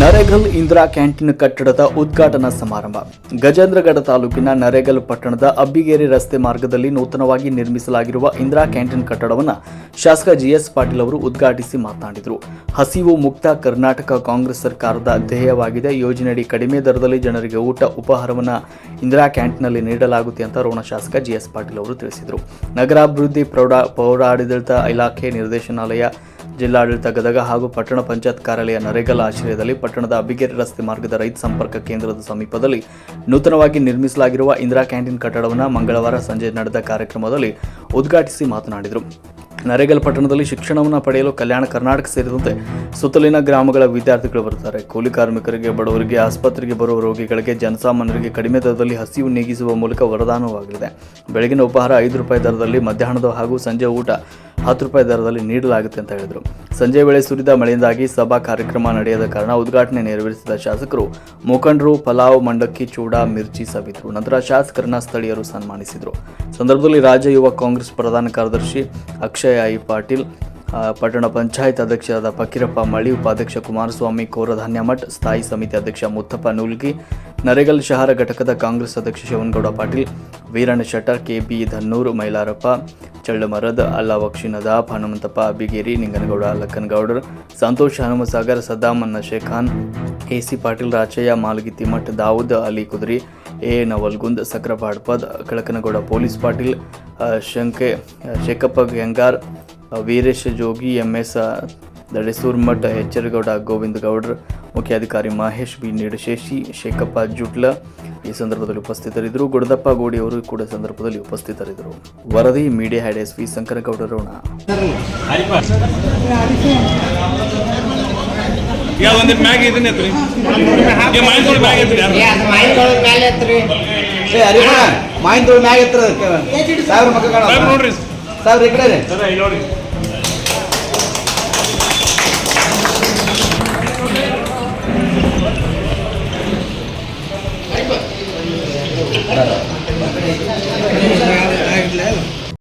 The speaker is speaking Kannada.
ನರೇಗಲ್ ಇಂದಿರಾ ಕ್ಯಾಂಟೀನ್ ಕಟ್ಟಡದ ಉದ್ಘಾಟನಾ ಸಮಾರಂಭ. ಗಜೇಂದ್ರಗಢ ತಾಲೂಕಿನ ನರೇಗಲ್ ಪಟ್ಟಣದ ಅಬ್ಬಿಗೇರಿ ರಸ್ತೆ ಮಾರ್ಗದಲ್ಲಿ ನೂತನವಾಗಿ ನಿರ್ಮಿಸಲಾಗಿರುವ ಇಂದಿರಾ ಕ್ಯಾಂಟೀನ್ ಕಟ್ಟಡವನ್ನು ಶಾಸಕ ಜಿಎಸ್ ಪಾಟೀಲ್ ಅವರು ಉದ್ಘಾಟಿಸಿ ಮಾತನಾಡಿದರು. ಹಸಿವು ಮುಕ್ತ ಕರ್ನಾಟಕ ಕಾಂಗ್ರೆಸ್ ಸರ್ಕಾರದ ಧ್ಯೇಯವಾಗಿದೆ. ಯೋಜನೆಯಡಿ ಕಡಿಮೆ ದರದಲ್ಲಿ ಜನರಿಗೆ ಊಟ, ಉಪಹಾರವನ್ನು ಇಂದಿರಾ ಕ್ಯಾಂಟೀನ್ನಲ್ಲಿ ನೀಡಲಾಗುತ್ತೆ ಅಂತ ರೋಣ ಶಾಸಕ ಜಿಎಸ್ ಪಾಟೀಲ್ ಅವರು ತಿಳಿಸಿದರು. ನಗರಾಭಿವೃದ್ಧಿ ಪ್ರೌಢ, ಪೌರಾಡಳಿತ ಇಲಾಖೆ ನಿರ್ದೇಶನಾಲಯ ಜಿಲ್ಲಾಡಳಿತ ಗದಗ ಹಾಗೂ ಪಟ್ಟಣ ಪಂಚಾಯತ್ ಕಾರ್ಯಾಲಯ ನರೇಗಲ ಆಶ್ರಯದಲ್ಲಿ ಪಟ್ಟಣದ ಅಬಿಗೇರಿ ರಸ್ತೆ ಮಾರ್ಗದ ರೈತ ಸಂಪರ್ಕ ಕೇಂದ್ರದ ಸಮೀಪದಲ್ಲಿ ನೂತನವಾಗಿ ನಿರ್ಮಿಸಲಾಗಿರುವ ಇಂದಿರಾ ಕ್ಯಾಂಟೀನ್ ಕಟ್ಟಡವನ್ನು ಮಂಗಳವಾರ ಸಂಜೆ ನಡೆದ ಕಾರ್ಯಕ್ರಮದಲ್ಲಿ ಉದ್ಘಾಟಿಸಿ ಮಾತನಾಡಿದರು. ನರೇಗಲ್ ಪಟ್ಟಣದಲ್ಲಿ ಶಿಕ್ಷಣವನ್ನು ಪಡೆಯಲು ಕಲ್ಯಾಣ ಕರ್ನಾಟಕ ಸೇರಿದಂತೆ ಸುತ್ತಲಿನ ಗ್ರಾಮಗಳ ವಿದ್ಯಾರ್ಥಿಗಳು ಬರುತ್ತಾರೆ. ಕೂಲಿ ಕಾರ್ಮಿಕರಿಗೆ, ಬಡವರಿಗೆ, ಆಸ್ಪತ್ರೆಗೆ ಬರುವ ರೋಗಿಗಳಿಗೆ, ಜನಸಾಮಾನ್ಯರಿಗೆ ಕಡಿಮೆ ದರದಲ್ಲಿ ಹಸಿವು ನೀಗಿಸುವ ಮೂಲಕ ವರದಾನವಾಗಲಿದೆ. ಬೆಳಗಿನ ಉಪಹಾರ ಐದು ರೂಪಾಯಿ ದರದಲ್ಲಿ ಮಧ್ಯಾಹ್ನದ ಹಾಗೂ ಸಂಜೆ ಊಟ ಹತ್ತು ರೂಪಾಯಿ ದರದಲ್ಲಿ ನೀಡಲಾಗುತ್ತೆ ಅಂತ ಹೇಳಿದರು. ಸಂಜೆ ವೇಳೆ ಸುರಿದ ಮಳೆಯಿಂದಾಗಿ ಸಭಾ ಕಾರ್ಯಕ್ರಮ ನಡೆಯದ ಕಾರಣ ಉದ್ಘಾಟನೆ ನೆರವೇರಿಸಿದ ಶಾಸಕರು ಮುಖಂಡರು ಪಲಾವ್, ಮಂಡಕ್ಕಿ, ಚೂಡ, ಮಿರ್ಚಿ ಸವಿದ್ರು ನಂತರ ಶಾಸಕರನ್ನ ಸ್ಥಳೀಯರು ಸನ್ಮಾನಿಸಿದರು. ಸಂದರ್ಭದಲ್ಲಿ ರಾಜ್ಯ ಯುವ ಕಾಂಗ್ರೆಸ್ ಪ್ರಧಾನ ಕಾರ್ಯದರ್ಶಿ ಅಕ್ಷಯ್ ಐ. ಪಾಟೀಲ್ ಪಟ್ಟಣ ಪಂಚಾಯತ್ ಅಧ್ಯಕ್ಷರಾದ ಫಕೀರಪ್ಪ ಮಳಿ ಉಪಾಧ್ಯಕ್ಷ ಕುಮಾರಸ್ವಾಮಿ ಕೋರಧಾನ್ಯ ಮಠ್, ಸ್ಥಾಯಿ ಸಮಿತಿ ಅಧ್ಯಕ್ಷ ಮುತ್ತಪ್ಪ ನೂಲ್ಗಿ, ನರೇಗಲ್ ಶಹರ ಘಟಕದ ಕಾಂಗ್ರೆಸ್ ಅಧ್ಯಕ್ಷ ಶಿವನಗೌಡ ಪಾಟೀಲ್, ವೀರಣ್ಣ ಶೆಟ್ಟರ್ ಕೆಬಿ ಧನ್ನೂರು, ಮೈಲಾರಪ್ಪ ಚಳ್ಳಮರದ ಅಲ್ಲಾ ವಕ್ಷಿನದಾಪ್ Hanumanthappa Abbigeri, Ninganagouda Lakkanagoudar Santosh, Hanumasagar, Sadamanna Shekhan, A C Patil, Rachayya Malagi Math, Dawood Ali Kuduri, A Navalgund ಸಕ್ರಪಾಡ್ಪದ್ Kalakanagouda police Patil ಶಂಕೆ ಶೇಖಪ್ಪ ಗಂಗಾರ್ ವೀರೇಶ್ ಜೋಗಿ ಎಂ ಎಸ್ ದಡೇಸೂರ್ ಮಠ, ಎಚ್ಚರಗೌಡ ಗೋವಿಂದ ಗೌಡರ್ ಮುಖ್ಯಾಧಿಕಾರಿ ಮಹೇಶ್, ಬಿ. ನಿಡಶೇಷಿ, ಶೇಖಪ್ಪ ಜುಟ್ಲ ಈ ಸಂದರ್ಭದಲ್ಲಿ ಉಪಸ್ಥಿತರಿದ್ದರು. ಗುಡದಪ್ಪ ಗೋಡಿ ಅವರು ಕೂಡ ಸಂದರ್ಭದಲ್ಲಿ ಉಪಸ್ಥಿತರಿದ್ದರು. ವರದಿ media head S V Shankaragouda Ron. ಈಗ ಸರ್ ಮ್ಯಾಗ ಇದನ್ನ ありがとうございます。